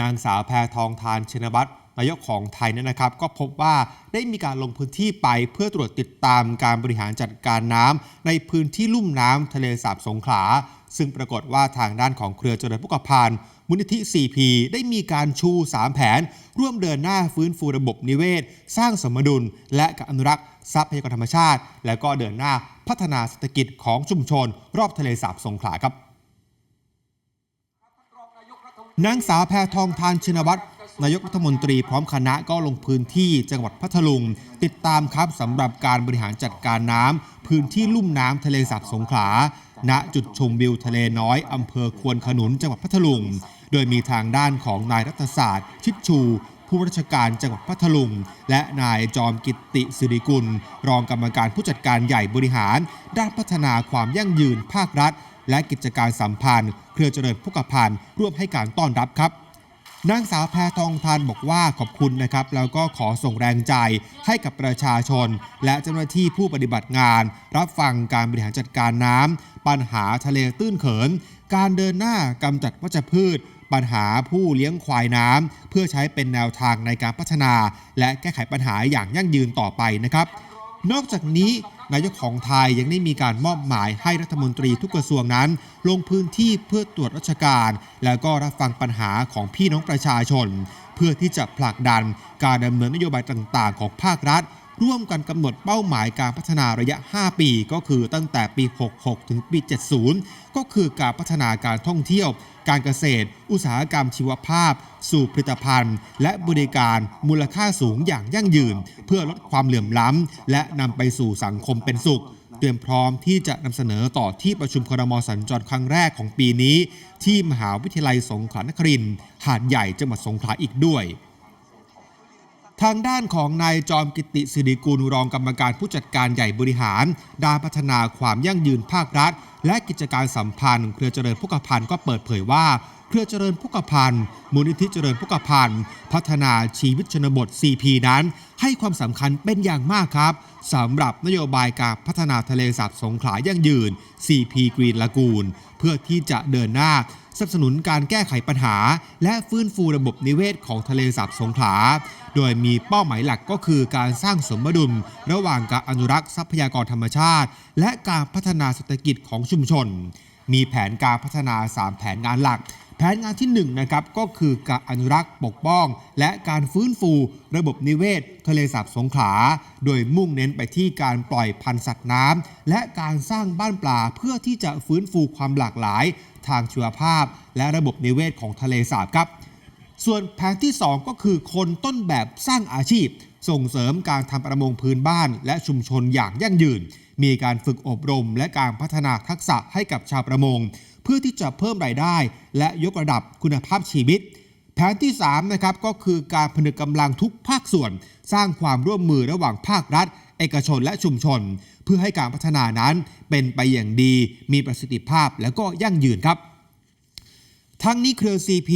นางสาวแพทองทานชินวัตรนายกของไทยเนี่ยนะครับ ก็พบว่าได้มีการลงพื้นที่ไปเพื่อตรวจติดตามการบริหารจัดการน้ำในพื้นที่ลุ่มน้ำทะเลสาบสงขลา ซึ่งปรากฏว่าทางด้านของเครือเจริญพุกพันมูลนิธิ CP ได้มีการชู 3 แผน ร่วมเดินหน้าฟื้นฟูระบบนิเวศ สร้างสมดุล และการอนุรักษ์ทรัพยากรธรรมชาติ และก็เดินหน้าพัฒนาเศรษฐกิจของชุมชน รอบทะเลสาบสงขลาครับ นางสาวแพทองทานชินวัตรนายกรัฐมนตรีพร้อมคณะก็ลงพื้นที่จังหวัดพัทลุง ติดตามครับสำหรับการบริหารจัดการน้ำพื้นที่ลุ่มน้ำทะเลสาบสงขลาณจุดชมวิวทะเลน้อยอำเภอควนขนุนจังหวัดพัทลุง โดยมีทางด้านของนายรัฐศาสตร์ ชิดชู ผู้ราชการจังหวัดพัทลุง และนายจอมกิตติสิริกุล รองกรรมการผู้จัดการใหญ่บริหาร ด้านพัฒนาความยั่งยืนภาครัฐ และกิจการสัมพันธ์ เครือเจริญพุกพันธ์ร่วมให้การต้อนรับครับนางสาวแพทองทานบอกว่าขอบคุณนะครับ แล้วก็ขอส่งแรงใจให้กับประชาชน และเจ้าหน้าที่ผู้ปฏิบัติงาน รับฟังการบริหารจัดการน้ำปัญหาทะเลตื้นเขิน การเดินหน้ากำจัดวัชพืช ปัญหาผู้เลี้ยงควายน้ำเพื่อใช้เป็นแนวทางในการพัฒนา และแก้ไขปัญหาอย่างยั่งยืนต่อไปนะครับ นอกจากนี้นายกของไทยยังได้มีการมอบหมายให้รัฐมนตรีทุกกระทรวงนั้น ลงพื้นที่เพื่อตรวจราชการ แล้วก็รับฟังปัญหาของพี่น้องประชาชน เพื่อที่จะผลักดันการดำเนินนโยบายต่างๆ ของภาครัฐ ร่วมกันกำหนดเป้าหมายการพัฒนาระยะ 5 ปี ก็คือตั้งแต่ปี 66 ถึงปี 70 ก็คือการพัฒนาการท่องเที่ยว การเกษตร อุตสาหกรรมชีวภาพ สู่ผลิตภัณฑ์ และบริการมูลค่าสูงอย่างยั่งยืน เพื่อลดความเหลื่อมล้ำ และนำไปสู่สังคมเป็นสุขเตรียมพร้อมที่จะนำเสนอต่อที่ประชุมครมสัญจรครั้งแรกของปีนี้ ที่มหาวิทยาลัยสงขลานครินทร์หาดใหญ่จังหวัดสงขลาอีกด้วย ทางด้านของนายจอมกิติสิริกุลรองกรรมการผู้จัดการใหญ่บริหารด้านพัฒนาความยั่งยืนภาครัฐ และกิจการสัมพันธ์ เครือเจริญพุกพันธ์ก็เปิดเผยว่าเครือเจริญพุกพันธ์มูลนิธิเจริญพุกพันธ์พัฒนาชีวิตชนบท CP นั้น ให้ความสำคัญเป็นอย่างมากครับสำหรับนโยบายการพัฒนาทะเลสาบสงขลายั่งยืน CP Green Lagoon เพื่อที่จะเดินหน้า สนับสนุนการแก้ไขปัญหา และฟื้นฟูระบบนิเวศของทะเลสาบสงขลา โดยมีเป้าหมายหลักก็คือการสร้างสมดุลระหว่างการอนุรักษ์ทรัพยากรธรรมชาติ และการพัฒนาเศรษฐกิจของชุมชน มีแผนการพัฒนา 3 แผนงานหลัก แผนงานที่1นะครับก็คือการอนุรักษ์ปกป้อง และการฟื้นฟูระบบนิเวศ ทะเลสาบสงขลา โดยมุ่งเน้นไปที่การปล่อยพันธุ์สัตว์น้ำและการสร้างบ้านปลาเพื่อที่จะฟื้นฟูความหลากหลาย ทางชีวภาพ และระบบนิเวศของทะเลสาบครับ ส่วนแผนที่ 2 ก็คือคนต้นแบบสร้างอาชีพ ส่งเสริมการทำประมงพื้นบ้าน และชุมชนอย่างยั่งยืนมีการฝึกอบรมและการพัฒนาทักษะให้กับชาวประมง เพื่อที่จะเพิ่มรายได้ และยกระดับคุณภาพชีวิต แผนที่3นะครับก็คือการผนึกกำลังทุกภาคส่วน สร้างความร่วมมือระหว่างภาครัฐ เอกชนและชุมชน เพื่อให้การพัฒนานั้นเป็นไปอย่างดี มีประสิทธิภาพและก็ยั่งยืนครับทั้งนี้เครือ CP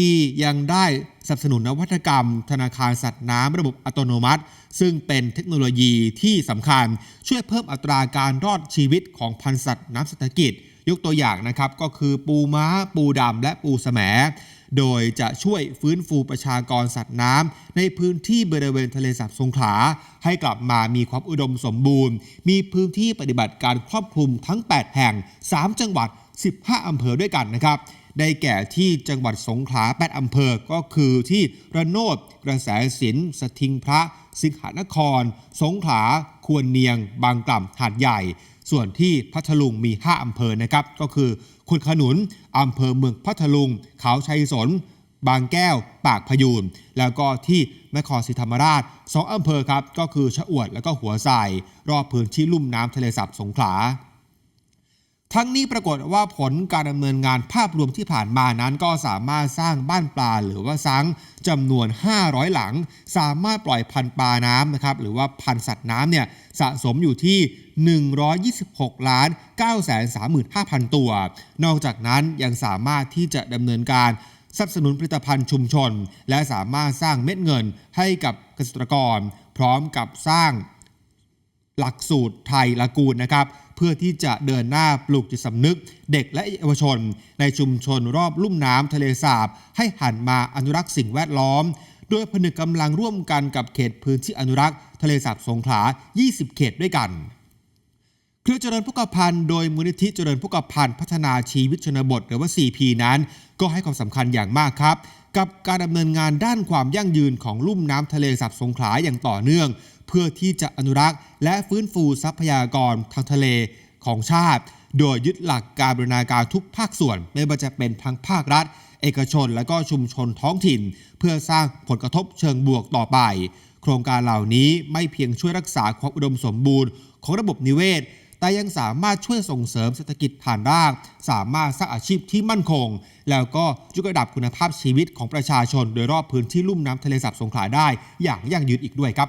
ยังได้สนับสนุนนวัตกรรม ธนาคารสัตว์น้ำระบบอัตโนมัติ ซึ่งเป็นเทคโนโลยีที่สำคัญ ช่วยเพิ่มอัตราการรอดชีวิตของพันธุ์สัตว์น้ำเศรษฐกิจ ยกตัวอย่างนะครับก็คือปูม้า ปูดำและปูแสมโดยจะช่วยฟื้นฟูประชากรสัตว์น้ำในพื้นที่บริเวณทะเลสาบสงขลาให้กลับมามีความอุดมสมบูรณ์ มีพื้นที่ปฏิบัติการครอบคลุมทั้ง 8 แห่ง 3 จังหวัด 15 อำเภอด้วยกันนะครับ ได้แก่ที่จังหวัดสงขลา 8 อำเภอ ก็คือที่ระโนดกระแสสินสทิงพระ สิงหนคร สงขลา ควรเนียง บางกล่ำหาดใหญ่ ส่วนที่พัทลุงมี 5 อำเภอนะครับ ก็คือคุนขนุน อำเภอเมืองพัทลุง เขาชัยสน บางแก้ว ปากพยูน แล้วก็ที่นครศรีธรรมราช 2 อำเภอครับ ก็คือชะอวด แล้วก็หัวไส่รอบพื้นที่ลุ่มน้ำทะเลสาบสงขลา ทั้งนี้ปรากฏว่าผลการดำเนินงานภาพรวมที่ผ่านมานั้นก็สามารถสร้างบ้านปลาหรือว่าซังจำนวน 500 หลัง สามารถปล่อยพันปลาน้ำนะครับหรือว่าพันสัตว์น้ำเนี่ยสะสมอยู่ที่ 126 ล้าน 935,000 ตัว นอกจากนั้นยังสามารถที่จะดำเนินการสนับสนุนผลิตภัณฑ์ชุมชน และสามารถสร้างเม็ดเงินให้กับเกษตรกร พร้อมกับสร้างหลักสูตรไทยละกูลนะครับ พื่อที่จะเดินหน้าปลูกจิตสำนึก เด็กและเยาวชน ในชุมชนรอบลุ่มน้ำทะเลสาบ ให้หันมาอนุรักษ์สิ่งแวดล้อม โดยผนึกกำลังร่วมกันกับเขตพื้นที่อนุรักษ์ ทะเลสาบสงขลา 20 เขตด้วยกันเครือเจริญพุกพันธ์โดยมูลนิธิเจริญพุกพันธ์พัฒนาชีวิตชนบท หรือว่า CP นั้น ก็ให้ความสำคัญอย่างมากครับ กับการดำเนินงานด้านความยั่งยืนของลุ่มน้ำทะเลสาบสงขลาอย่างต่อเนื่อง เพื่อที่จะอนุรักษ์ และฟื้นฟูทรัพยากรทางทะเลของชาติ โดยยึดหลักการบรรณาการทุกภาคส่วน ไม่ว่าจะเป็นทั้งภาครัฐ เอกชนและก็ชุมชนท้องถิ่น เพื่อสร้างผลกระทบเชิงบวกต่อไป โครงการเหล่านี้ไม่เพียงช่วยรักษาความอุดมสมบูรณ์ของระบบนิเวศแต่ยังสามารถช่วยส่งเสริมเศรษฐกิจฐานราก สามารถสร้างอาชีพที่มั่นคง แล้วก็ยกระดับคุณภาพชีวิตของประชาชน โดยรอบพื้นที่ลุ่มน้ำทะเลสาบสงขลาได้อย่างยั่งยืนอีกด้วยครับ